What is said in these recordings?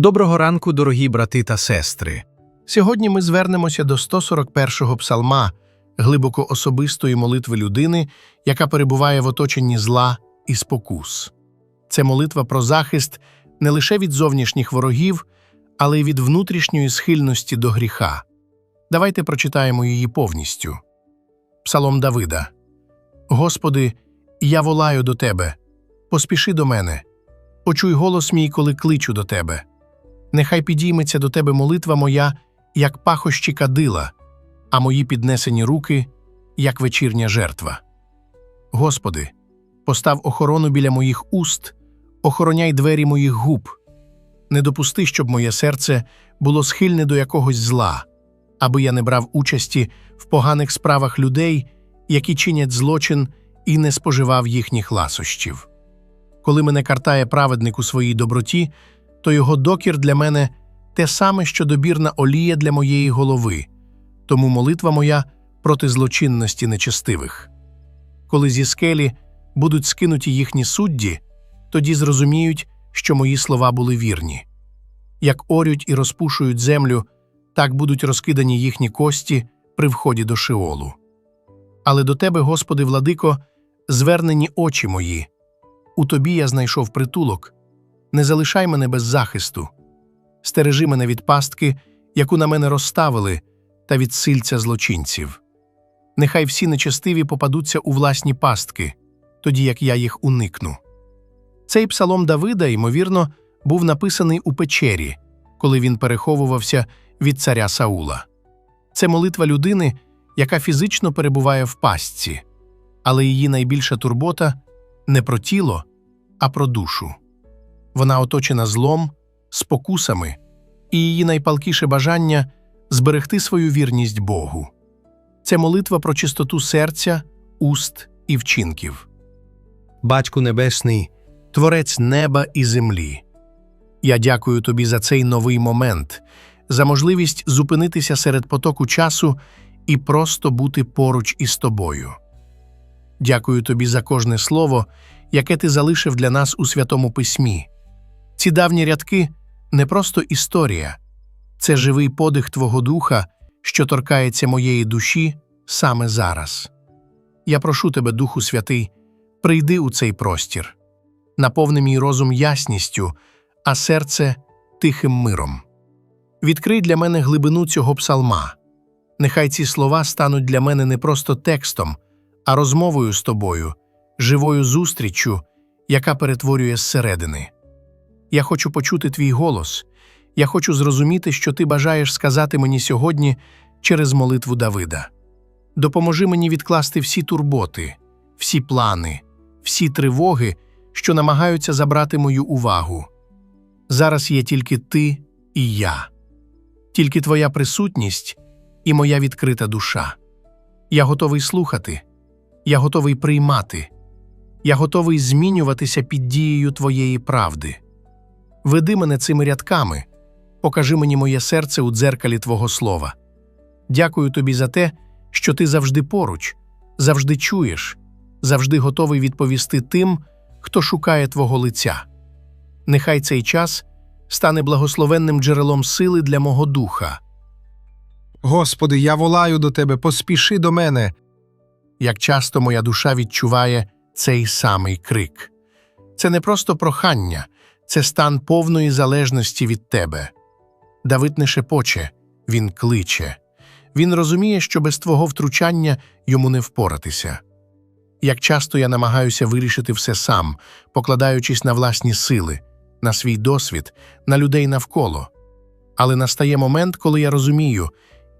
Доброго ранку, дорогі брати та сестри. Сьогодні ми звернемося до 141-го псалма, глибоко особистої молитви людини, яка перебуває в оточенні зла і спокус. Це молитва про захист не лише від зовнішніх ворогів, але й від внутрішньої схильності до гріха. Давайте прочитаємо її повністю. Псалом Давида. Господи, я волаю до Тебе, поспіши до мене, почуй голос мій, коли кличу до Тебе. Нехай підійметься до Тебе молитва моя, як пахощі кадила, а мої піднесені руки, як вечірня жертва. Господи, постав охорону біля моїх уст, охороняй двері моїх губ. Не допусти, щоб моє серце було схильне до якогось зла, аби я не брав участі в поганих справах людей, які чинять злочин, і не споживав їхніх ласощів. Коли мене картає праведник у своїй доброті, то його докір для мене те саме, що добірна олія для моєї голови, тому молитва моя проти злочинності нечестивих. Коли зі скелі будуть скинуті їхні судді, тоді зрозуміють, що мої слова були вірні. Як орють і розпушують землю, так будуть розкидані їхні кості при вході до Шеолу. Але до Тебе, Господи, владико, звернені очі мої. У Тобі я знайшов притулок. Не залишай мене без захисту. Стережи мене від пастки, яку на мене розставили, та від сильця злочинців. Нехай всі нечестиві попадуться у власні пастки, тоді як я їх уникну. Цей псалом Давида, ймовірно, був написаний у печері, коли він переховувався від царя Саула. Це молитва людини, яка фізично перебуває в пастці, але її найбільша турбота не про тіло, а про душу. Вона оточена злом, спокусами, і її найпалкіше бажання зберегти свою вірність Богу. Це молитва про чистоту серця, уст і вчинків. Батьку Небесний, Творець неба і землі. Я дякую тобі за цей новий момент, за можливість зупинитися серед потоку часу і просто бути поруч із тобою. Дякую тобі за кожне слово, яке ти залишив для нас у Святому Письмі. Ці давні рядки не просто історія, це живий подих Твого Духа, що торкається моєї душі саме зараз. Я прошу тебе, Духу Святий, прийди у цей простір, наповни мій розум ясністю, а серце тихим миром. Відкрий для мене глибину цього псалма. Нехай ці слова стануть для мене не просто текстом, а розмовою з тобою, живою зустріччю, яка перетворює зсередини. Я хочу почути твій голос, я хочу зрозуміти, що ти бажаєш сказати мені сьогодні через молитву Давида. Допоможи мені відкласти всі турботи, всі плани, всі тривоги, що намагаються забрати мою увагу. Зараз є тільки ти і я, тільки твоя присутність і моя відкрита душа. Я готовий слухати, я готовий приймати, я готовий змінюватися під дією твоєї правди. Веди мене цими рядками, покажи мені моє серце у дзеркалі Твого слова. Дякую тобі за те, що ти завжди поруч, завжди чуєш, завжди готовий відповісти тим, хто шукає Твого лиця. Нехай цей час стане благословенним джерелом сили для мого духа. Господи, я волаю до Тебе, поспіши до мене. Як часто моя душа відчуває цей самий крик. Це не просто прохання, це стан повної залежності від тебе. Давид не шепоче, він кличе. Він розуміє, що без твого втручання йому не впоратися. Як часто я намагаюся вирішити все сам, покладаючись на власні сили, на свій досвід, на людей навколо. Але настає момент, коли я розумію,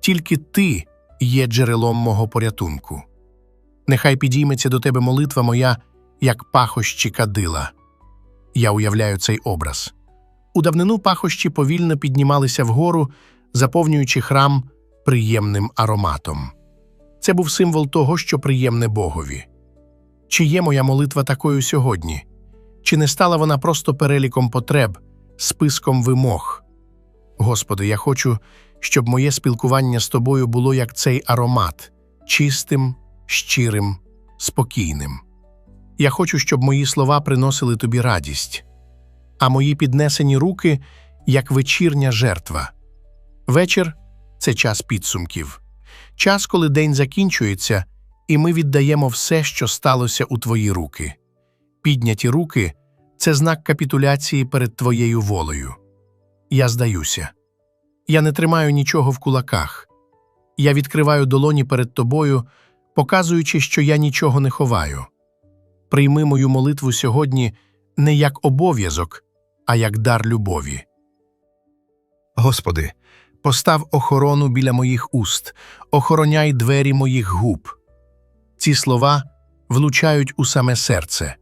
тільки ти є джерелом мого порятунку. Нехай підійметься до тебе молитва моя, як пахощі кадила. Я уявляю цей образ. У давнину пахощі повільно піднімалися вгору, заповнюючи храм приємним ароматом. Це був символ того, що приємне Богові. Чи є моя молитва такою сьогодні? Чи не стала вона просто переліком потреб, списком вимог? Господи, я хочу, щоб моє спілкування з тобою було як цей аромат чистим, щирим, спокійним. Я хочу, щоб мої слова приносили тобі радість, а мої піднесені руки як вечірня жертва. Вечір це час підсумків, час, коли день закінчується, і ми віддаємо все, що сталося у твої руки. Підняті руки це знак капітуляції перед твоєю волею. Я здаюся. Я не тримаю нічого в кулаках. Я відкриваю долоні перед тобою, показуючи, що я нічого не ховаю. Прийми мою молитву сьогодні не як обов'язок, а як дар любові. Господи, постав охорону біля моїх уст, охороняй двері моїх губ. Ці слова влучають у саме серце.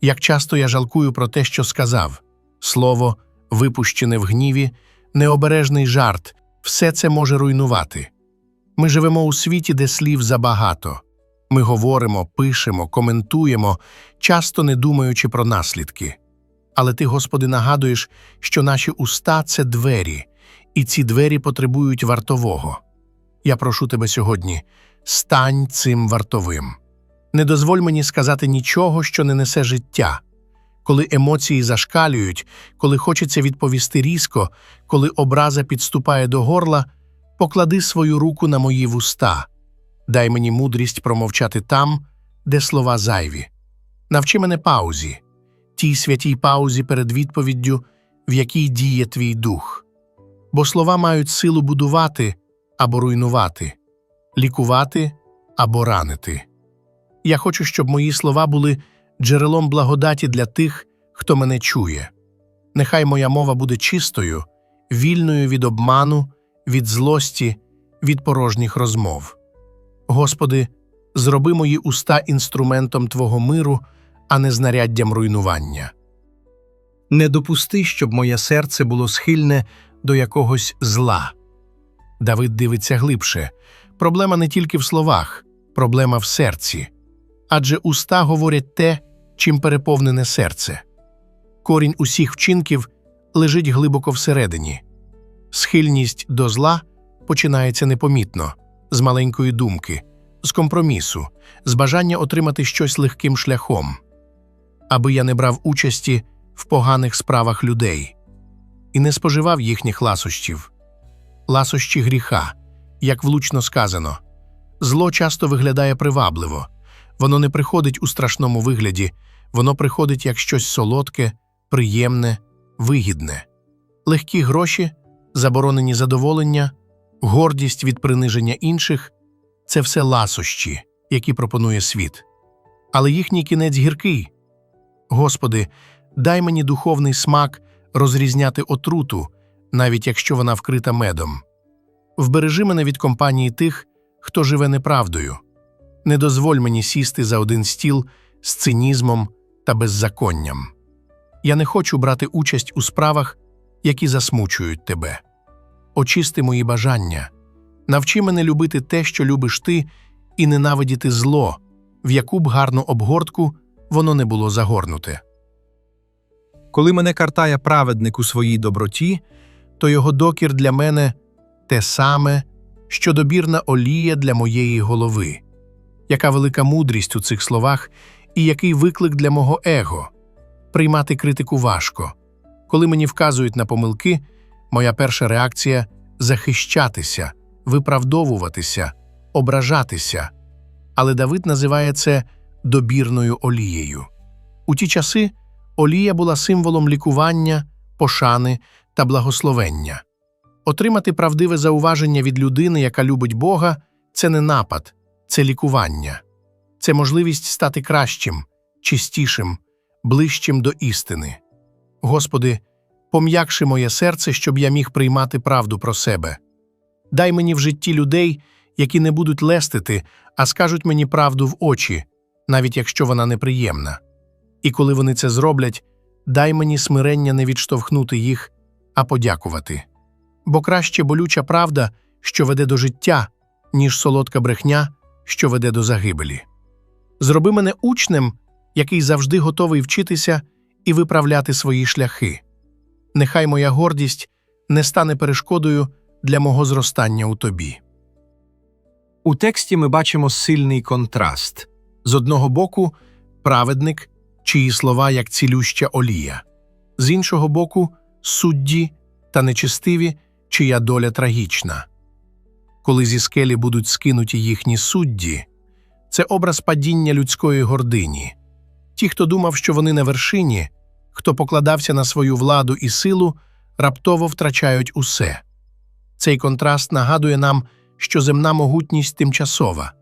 Як часто я жалкую про те, що сказав слово, випущене в гніві, необережний жарт все це може руйнувати. Ми живемо у світі, де слів забагато. Ми говоримо, пишемо, коментуємо, часто не думаючи про наслідки. Але ти, Господи, нагадуєш, що наші уста це двері, і ці двері потребують вартового. Я прошу тебе сьогодні, стань цим вартовим. Не дозволь мені сказати нічого, що не несе життя. Коли емоції зашкалюють, коли хочеться відповісти різко, коли образа підступає до горла, поклади свою руку на мої вуста. Дай мені мудрість промовчати там, де слова зайві. Навчи мене паузі, тій святій паузі перед відповіддю, в якій діє твій дух. Бо слова мають силу будувати або руйнувати, лікувати або ранити. Я хочу, щоб мої слова були джерелом благодаті для тих, хто мене чує. Нехай моя мова буде чистою, вільною від обману, від злості, від порожніх розмов. Господи, зроби мої уста інструментом Твого миру, а не знаряддям руйнування. Не допусти, щоб моє серце було схильне до якогось зла. Давид дивиться глибше. Проблема не тільки в словах, проблема в серці. Адже уста говорять те, чим переповнене серце. Корінь усіх вчинків лежить глибоко всередині. Схильність до зла починається непомітно, з маленької думки, з компромісу, з бажання отримати щось легким шляхом, аби я не брав участі в поганих справах людей і не споживав їхніх ласощів. Ласощі гріха, як влучно сказано, зло часто виглядає привабливо, воно не приходить у страшному вигляді, воно приходить як щось солодке, приємне, вигідне, легкі гроші, заборонені задоволення, гордість від приниження інших це все ласощі, які пропонує світ. Але їхній кінець гіркий. Господи, дай мені духовний смак розрізняти отруту, навіть якщо вона вкрита медом. Вбережи мене від компанії тих, хто живе неправдою. Не дозволь мені сісти за один стіл з цинізмом та беззаконням. Я не хочу брати участь у справах, які засмучують тебе. Очисти мої бажання, навчи мене любити те, що любиш ти, і ненавидіти зло, в яку б гарну обгортку воно не було загорнуте. Коли мене картає праведник у своїй доброті, то його докір для мене те саме, що добірна олія для моєї голови. Яка велика мудрість у цих словах і який виклик для мого его. Приймати критику важко. Коли мені вказують на помилки, моя перша реакція захищатися, виправдовуватися, ображатися. Але Давид називає це добірною олією. У ті часи олія була символом лікування, пошани та благословення. Отримати правдиве зауваження від людини, яка любить Бога, це не напад, це лікування, це можливість стати кращим, чистішим, ближчим до істини. Господи, пом'якши моє серце, щоб я міг приймати правду про себе. Дай мені в житті людей, які не будуть лестити, а скажуть мені правду в очі, навіть якщо вона неприємна. І коли вони це зроблять, дай мені смирення не відштовхнути їх, а подякувати. Бо краще болюча правда, що веде до життя, ніж солодка брехня, що веде до загибелі. Зроби мене учнем, який завжди готовий вчитися і виправляти свої шляхи. Нехай моя гордість не стане перешкодою для мого зростання у тобі. У тексті ми бачимо сильний контраст з одного боку, праведник, чиї слова як цілюща олія, з іншого боку, судді, та нечистиві, чия доля трагічна. Коли зі скелі будуть скинуті їхні судді, це образ падіння людської гордині. Ті, хто думав, що вони на вершині, хто покладався на свою владу і силу, раптово втрачають усе. Цей контраст нагадує нам, що земна могутність тимчасова.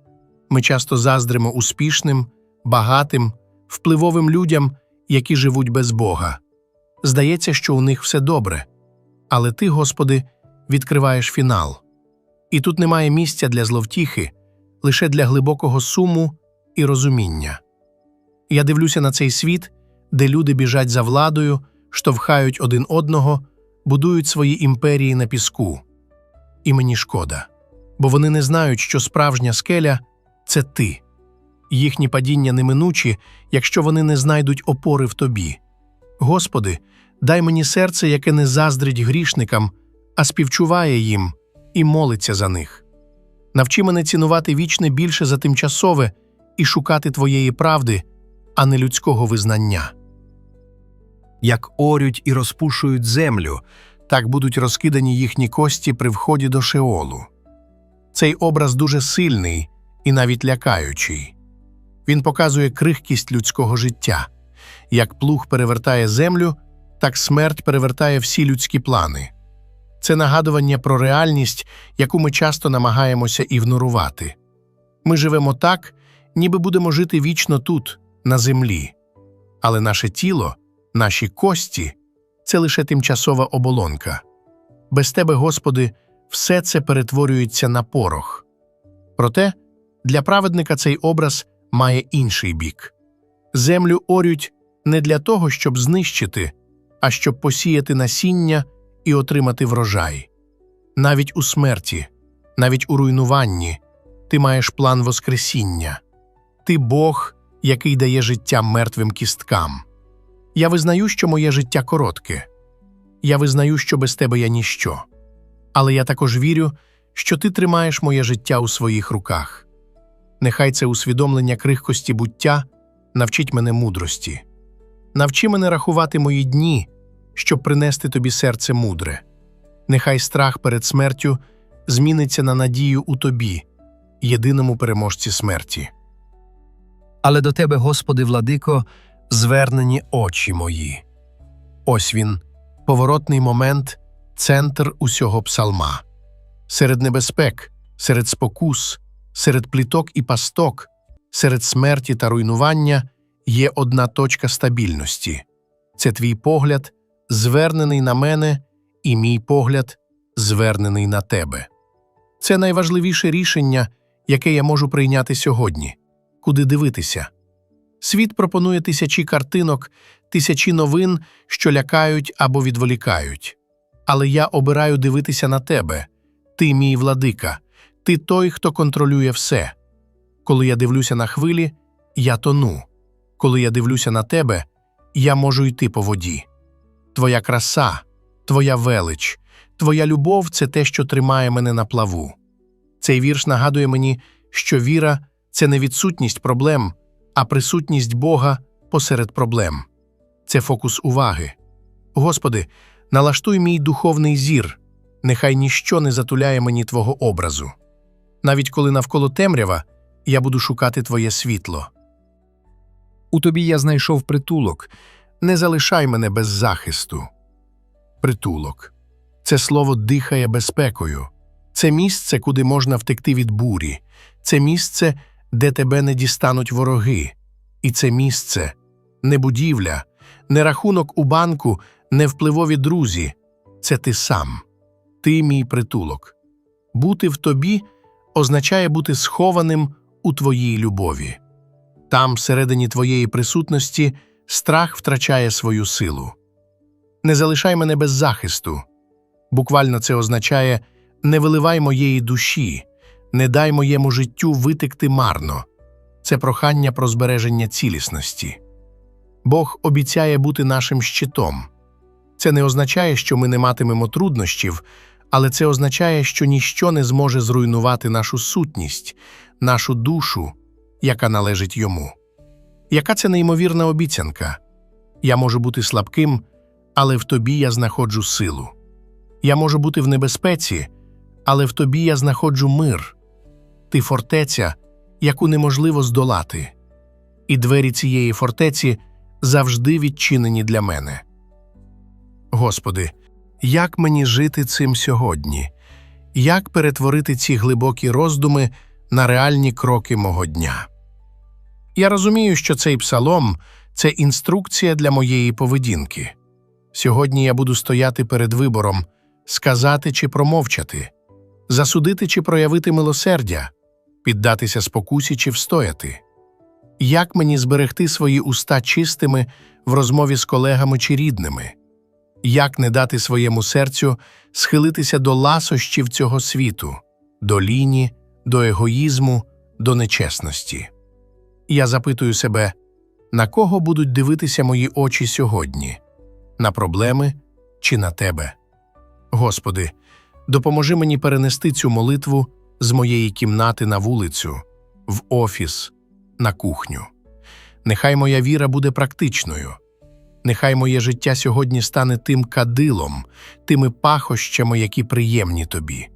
Ми часто заздримо успішним, багатим, впливовим людям, які живуть без Бога. Здається, що у них все добре. Але ти, Господи, відкриваєш фінал. І тут немає місця для зловтіхи, лише для глибокого суму і розуміння. Я дивлюся на цей світ, де люди біжать за владою, штовхають один одного, будують свої імперії на піску. І мені шкода, бо вони не знають, що справжня скеля це ти. Їхні падіння неминучі, якщо вони не знайдуть опори в тобі. Господи, дай мені серце, яке не заздрить грішникам, а співчуває їм і молиться за них. Навчи мене цінувати вічне більше за тимчасове і шукати твоєї правди, а не людського визнання. Як орють і розпушують землю, Так будуть розкидані їхні кості при вході до Шеолу. Цей образ дуже сильний і навіть лякаючий. Він показує крихкість людського життя. Як плуг перевертає землю, так смерть перевертає всі людські плани. Це нагадування про реальність, яку ми часто намагаємося ігнорувати. Ми живемо так, ніби будемо жити вічно тут, на землі. Але наше тіло, наші кості це лише тимчасова оболонка. Без тебе, Господи, все це перетворюється на порох. Проте для праведника цей образ має інший бік. Землю орють не для того, щоб знищити, а щоб посіяти насіння і отримати врожай. Навіть у смерті, навіть у руйнуванні ти маєш план Воскресіння. Ти Бог, який дає життя мертвим кісткам. Я визнаю, що моє життя коротке. Я визнаю, що без тебе я ніщо. Але я також вірю, що ти тримаєш моє життя у своїх руках. Нехай це усвідомлення крихкості буття навчить мене мудрості. Навчи мене рахувати мої дні, щоб принести тобі серце мудре. Нехай страх перед смертю зміниться на надію у тобі, єдиному переможці смерті. але до тебе, Господи, владико, звернені очі мої. Ось він, поворотний момент, центр усього псалма. Серед небезпек, серед спокус, серед пліток і пасток, серед смерті та руйнування є одна точка стабільності. Це твій погляд, звернений на мене, і мій погляд, звернений на тебе. Це найважливіше рішення, яке я можу прийняти сьогодні куди дивитися. Світ пропонує тисячі картинок, тисячі новин, що лякають або відволікають. Але я обираю дивитися на тебе. Ти мій владика, ти той, хто контролює все. Коли я дивлюся на хвилі, я тону. Коли я дивлюся на тебе, я можу йти по воді. Твоя краса, твоя велич, твоя любов це те, що тримає мене на плаву. Цей вірш нагадує мені, що віра це не відсутність проблем, а присутність Бога посеред проблем. Це фокус уваги. Господи, налаштуй мій духовний зір, нехай ніщо не затуляє мені Твого образу. Навіть коли навколо темрява, я буду шукати Твоє світло. У тобі я знайшов притулок. Не залишай мене без захисту. Притулок. Це слово дихає безпекою. Це місце, куди можна втекти від бурі. Це місце, де тебе не дістануть вороги. І це місце не будівля, не рахунок у банку, не впливові друзі. Це ти сам. Ти мій притулок. Бути в тобі означає бути схованим у твоїй любові. Там, всередині твоєї присутності, страх втрачає свою силу. Не залишай мене без захисту. Буквально це означає не виливай моєї душі, не дай моєму життю витекти марно. Це прохання про збереження цілісності. Бог обіцяє бути нашим щитом. Це не означає, що ми не матимемо труднощів, але це означає, що ніщо не зможе зруйнувати нашу сутність, нашу душу, яка належить йому. Яка це неймовірна обіцянка? Я можу бути слабким, але в тобі я знаходжу силу. Я можу бути в небезпеці, але в тобі я знаходжу мир. Ти фортеця, яку неможливо здолати, і двері цієї фортеці завжди відчинені для мене. Господи, як мені жити цим сьогодні? Як перетворити ці глибокі роздуми на реальні кроки мого дня? Я розумію, що цей псалом це інструкція для моєї поведінки. Сьогодні я буду стояти перед вибором сказати чи промовчати, засудити чи проявити милосердя, піддатися спокусі чи встояти. Як мені зберегти свої уста чистими в розмові з колегами чи рідними? Як не дати своєму серцю схилитися до ласощів цього світу, до ліні, до егоїзму, до нечесності? Я запитую себе, на кого будуть дивитися мої очі сьогодні? На проблеми чи на тебе? Господи, допоможи мені перенести цю молитву з моєї кімнати на вулицю, в офіс, на кухню. Нехай моя віра буде практичною. Нехай моє життя сьогодні стане тим кадилом, тими пахощами, які приємні тобі.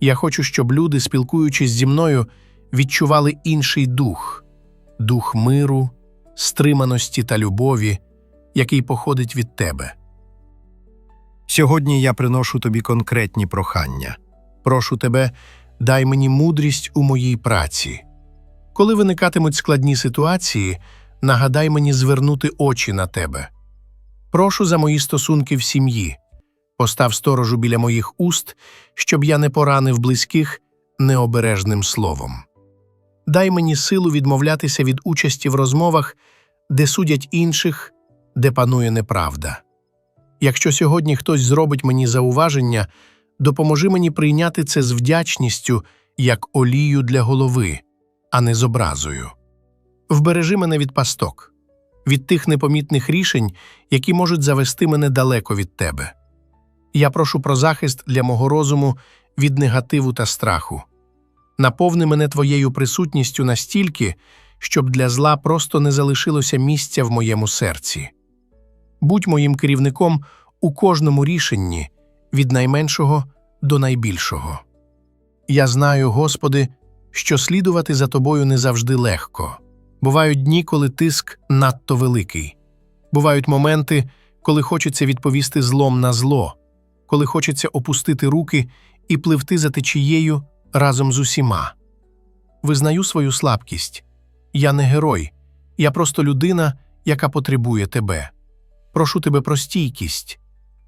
Я хочу, щоб люди, спілкуючись зі мною, відчували інший дух дух миру, стриманості та любові, який походить від тебе. Сьогодні я приношу тобі конкретні прохання. Прошу тебе, дай мені мудрість у моїй праці. Коли виникатимуть складні ситуації, нагадай мені звернути очі на тебе. Прошу за мої стосунки в сім'ї. Постав сторожу біля моїх уст, щоб я не поранив близьких необережним словом. Дай мені силу відмовлятися від участі в розмовах, де судять інших, де панує неправда. Якщо сьогодні хтось зробить мені зауваження, допоможи мені прийняти це з вдячністю як олію для голови, а не з образою. Вбережи мене від пасток, від тих непомітних рішень, які можуть завести мене далеко від тебе. Я прошу про захист для мого розуму від негативу та страху. Наповни мене твоєю присутністю настільки, щоб для зла просто не залишилося місця в моєму серці. Будь моїм керівником у кожному рішенні, від найменшого до найбільшого. Я знаю, Господи, що слідувати за тобою не завжди легко. Бувають дні, коли тиск надто великий. Бувають моменти, коли хочеться відповісти злом на зло, коли хочеться опустити руки і пливти за течією разом з усіма. Визнаю свою слабкість. Я не герой, я просто людина, яка потребує тебе. Прошу тебе про стійкість.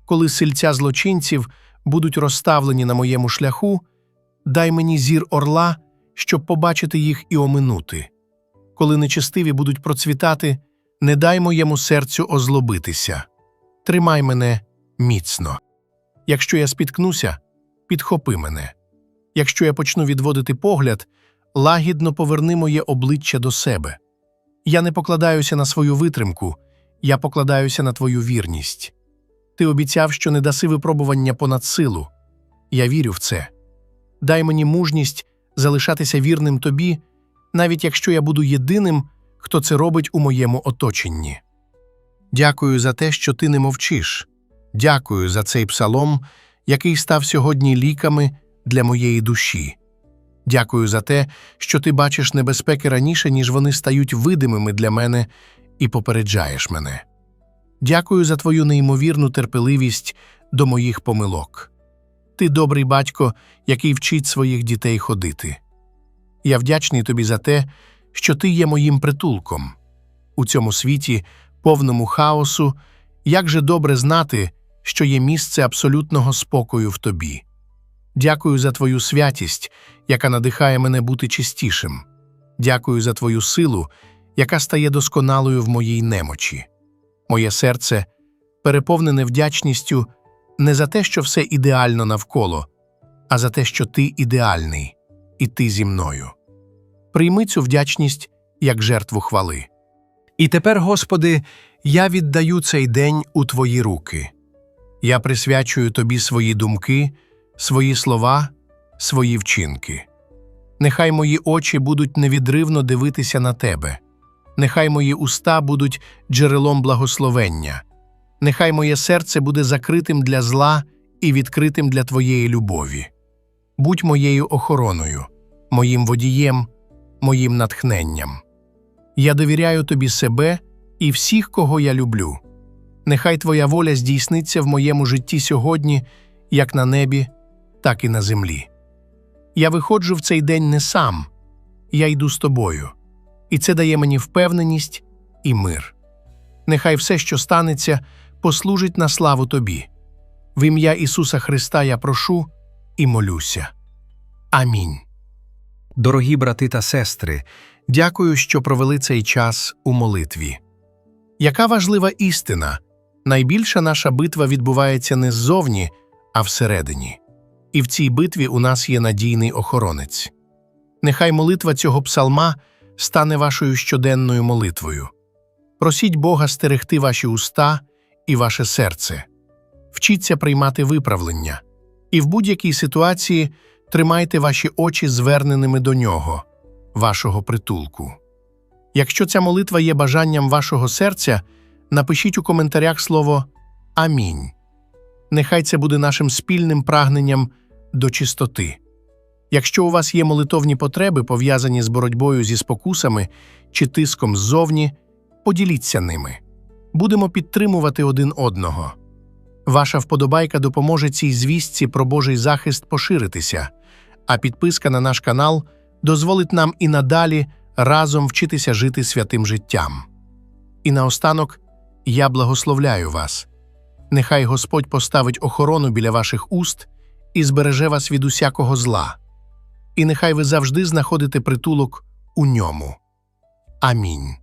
Коли сильця злочинців будуть розставлені на моєму шляху, дай мені зір орла, щоб побачити їх і оминути. Коли нечестиві будуть процвітати, не дай моєму серцю озлобитися. Тримай мене міцно. Якщо я спіткнуся, підхопи мене. Якщо я почну відводити погляд, лагідно поверни моє обличчя до себе. Я не покладаюся на свою витримку, я покладаюся на твою вірність. Ти обіцяв, що не даси випробування понад силу. Я вірю в це. Дай мені мужність залишатися вірним тобі, навіть якщо я буду єдиним, хто це робить у моєму оточенні. Дякую за те, що ти не мовчиш. Дякую за цей псалом, який став сьогодні ліками для моєї душі. Дякую за те, що ти бачиш небезпеки раніше, ніж вони стають видимими для мене і попереджаєш мене. Дякую за твою неймовірну терпеливість до моїх помилок. Ти добрий батько, який вчить своїх дітей ходити. Я вдячний тобі за те, що ти є моїм притулком. У цьому світі, повному хаосу, як же добре знати, що є місце абсолютного спокою в тобі. Дякую за твою святість, яка надихає мене бути чистішим. Дякую за твою силу, яка стає досконалою в моїй немочі. Моє серце переповнене вдячністю не за те, що все ідеально навколо, а за те, що ти ідеальний, і ти зі мною. Прийми цю вдячність як жертву хвали. І тепер, Господи, я віддаю цей день у Твої руки. Я присвячую Тобі свої думки, свої слова, свої вчинки. Нехай мої очі будуть невідривно дивитися на Тебе. Нехай мої уста будуть джерелом благословення, нехай моє серце буде закритим для зла і відкритим для Твоєї любові. Будь моєю охороною, моїм водієм, моїм натхненням. Я довіряю тобі себе і всіх, кого я люблю. Нехай Твоя воля здійсниться в моєму житті сьогодні, як на небі, так і на землі. Я виходжу в цей день не сам, я йду з тобою, і це дає мені впевненість і мир. Нехай все, що станеться, послужить на славу тобі. В ім'я Ісуса Христа я прошу і молюся. Амінь. Дорогі брати та сестри, Дякую, що провели цей час у молитві. Яка важлива істина! Найбільша наша битва відбувається не ззовні, а всередині. І в цій битві у нас є надійний охоронець. Нехай молитва цього псалма стане вашою щоденною молитвою. Просіть Бога стерегти ваші уста і ваше серце. Вчіться приймати виправлення. І в будь-якій ситуації тримайте ваші очі зверненими до нього вашого притулку. Якщо ця молитва є бажанням вашого серця, напишіть у коментарях слово Амінь. Нехай це буде нашим спільним прагненням до чистоти. Якщо у вас є молитовні потреби, пов'язані з боротьбою зі спокусами чи тиском ззовні, поділіться ними. Будемо підтримувати один одного. Ваша вподобайка допоможе цій звістці про Божий захист поширитися, а підписка на наш канал дозволить нам і надалі разом вчитися жити святим життям. І наостанок я благословляю вас. Нехай Господь поставить охорону біля ваших уст і збереже вас від усякого зла. І нехай ви завжди знаходите притулок у ньому. Амінь.